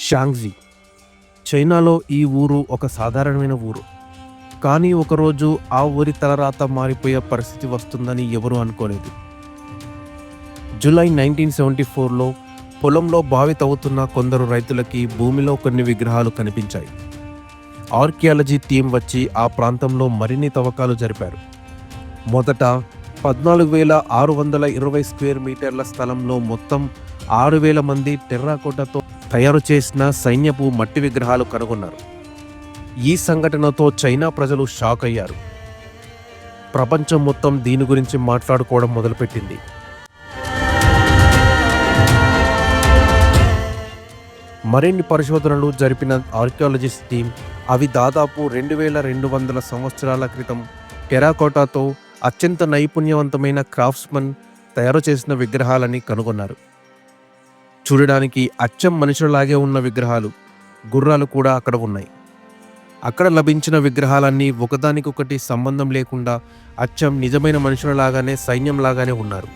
షాంగ్జీ. చైనాలో ఈ ఊరు ఒక సాధారణమైన ఊరు. కానీ ఒకరోజు ఆ ఊరి తలరాత మారిపోయే పరిస్థితి వస్తుందని ఎవరూ అనుకోలేదు. జూలై నైన్టీన్ సెవెంటీ ఫోర్లో పొలంలో బావి తవ్వుతున్న కొందరు రైతులకి భూమిలో కొన్ని విగ్రహాలు కనిపించాయి. ఆర్కియాలజీ టీం వచ్చి ఆ ప్రాంతంలో మరిన్ని తవ్వకాలు జరిపారు. మొదట పద్నాలుగు వేల ఆరు వందల ఇరవై స్క్వేర్ మీటర్ల స్థలంలో మొత్తం ఆరు వేల మంది టెర్రాకోటతో తయారు చేసిన సైన్యపు మట్టి విగ్రహాలు కనుగొన్నారు. ఈ సంఘటనతో చైనా ప్రజలు షాక్ అయ్యారు. ప్రపంచం మొత్తం దీని గురించి మాట్లాడుకోవడం మొదలుపెట్టింది. మరిన్ని పరిశోధనలు జరిపిన ఆర్కియాలజిస్ట్ టీం అవి దాదాపు రెండు వేల రెండు వందల సంవత్సరాల క్రితం టెరాకోటాతో అత్యంత నైపుణ్యవంతమైన క్రాఫ్ట్స్మన్ తయారు చేసిన విగ్రహాలని కనుగొన్నారు. చూడడానికి అచ్చం మనుషులలాగే ఉన్న విగ్రహాలు గుర్రాలు కూడా అక్కడ ఉన్నాయి. అక్కడ లభించిన విగ్రహాలన్నీ ఒకదానికొకటి సంబంధం లేకుండా అచ్చం నిజమైన మనుషులలాగానే సైన్యంలాగానే ఉన్నారు.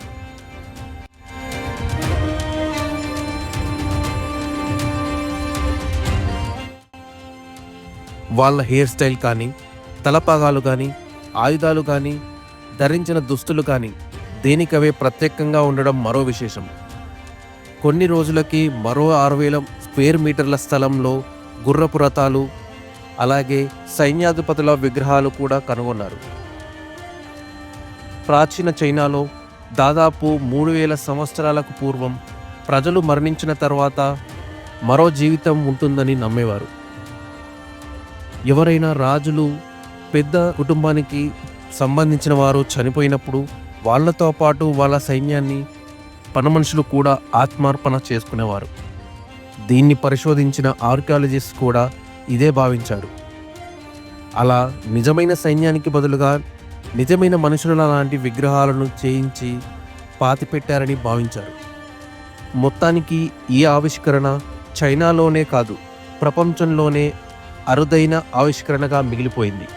వాళ్ళ హెయిర్ స్టైల్ కానీ తలపాగాలు కానీ ఆయుధాలు కానీ ధరించిన దుస్తులు కానీ దేనికవే ప్రత్యేకంగా ఉండడం మరో విశేషం. కొన్ని రోజులకి మరో ఆరు వేల స్క్వేర్ మీటర్ల స్థలంలో గుర్రపు రథాలు అలాగే సైన్యాధిపతుల విగ్రహాలు కూడా కనుగొన్నారు. ప్రాచీన చైనాలో దాదాపు మూడు వేల సంవత్సరాలకు పూర్వం ప్రజలు మరణించిన తర్వాత మరో జీవితం ఉంటుందని నమ్మేవారు. ఎవరైనా రాజులు పెద్ద కుటుంబానికి సంబంధించిన వారు చనిపోయినప్పుడు వాళ్ళతో పాటు వాళ్ళ సైన్యాన్ని పనమనుషులు కూడా ఆత్మార్పణ చేసుకునేవారు. దీన్ని పరిశోధించిన ఆర్కియాలజిస్ట్ కూడా ఇదే భావించాడు అలా నిజమైన సైన్యానికి బదులుగా నిజమైన మనుషుల లాంటి విగ్రహాలను చేయించి పాతిపెట్టారని భావించారు. మొత్తానికి ఈ ఆవిష్కరణ చైనాలోనే కాదు ప్రపంచంలోనే అరుదైన ఆవిష్కరణగా మిగిలిపోయింది.